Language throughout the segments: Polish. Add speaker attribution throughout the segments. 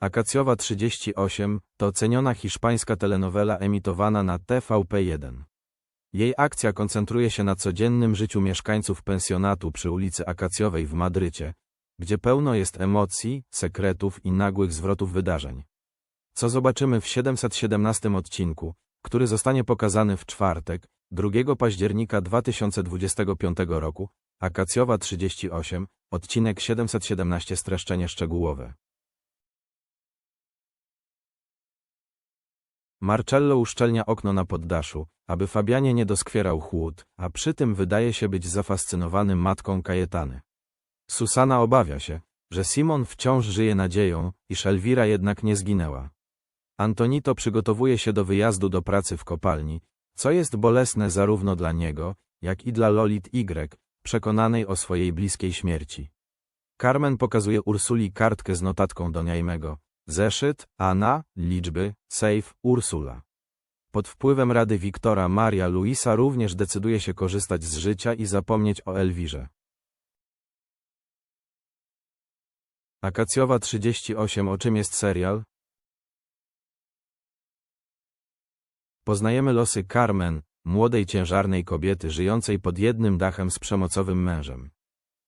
Speaker 1: Akacjowa 38 to ceniona hiszpańska telenowela emitowana na TVP1. Jej akcja koncentruje się na codziennym życiu mieszkańców pensjonatu przy ulicy Akacjowej w Madrycie, gdzie pełno jest emocji, sekretów i nagłych zwrotów wydarzeń. Co zobaczymy w 717 odcinku, który zostanie pokazany w czwartek, 2 października 2025 roku, Akacjowa 38, odcinek 717 streszczenie szczegółowe. Marcello uszczelnia okno na poddaszu, aby Fabianie nie doskwierał chłód, a przy tym wydaje się być zafascynowany matką Kajetany. Susana obawia się, że Simon wciąż żyje nadzieją, iż Elwira jednak nie zginęła. Antonito przygotowuje się do wyjazdu do pracy w kopalni, co jest bolesne zarówno dla niego, jak i dla Lolit Y, przekonanej o swojej bliskiej śmierci. Carmen pokazuje Ursuli kartkę z notatką do Niajmego. Zeszyt, Anna, liczby, safe, Ursula. Pod wpływem rady Wiktora Maria Luisa również decyduje się korzystać z życia i zapomnieć o Elwirze. Akacjowa 38 O czym jest serial? Poznajemy losy Carmen, młodej ciężarnej kobiety żyjącej pod jednym dachem z przemocowym mężem.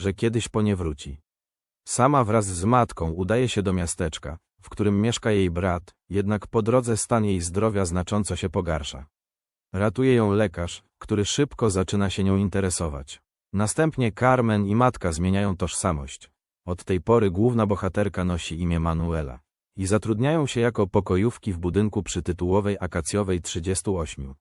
Speaker 1: że kiedyś po nie wróci. Sama wraz z matką udaje się do miasteczka, w którym mieszka jej brat, jednak po drodze stan jej zdrowia znacząco się pogarsza. Ratuje ją lekarz, który szybko zaczyna się nią interesować. Następnie Carmen i matka zmieniają tożsamość. Od tej pory główna bohaterka nosi imię Manuela i zatrudniają się jako pokojówki w budynku przytytułowej Akacjowej 38.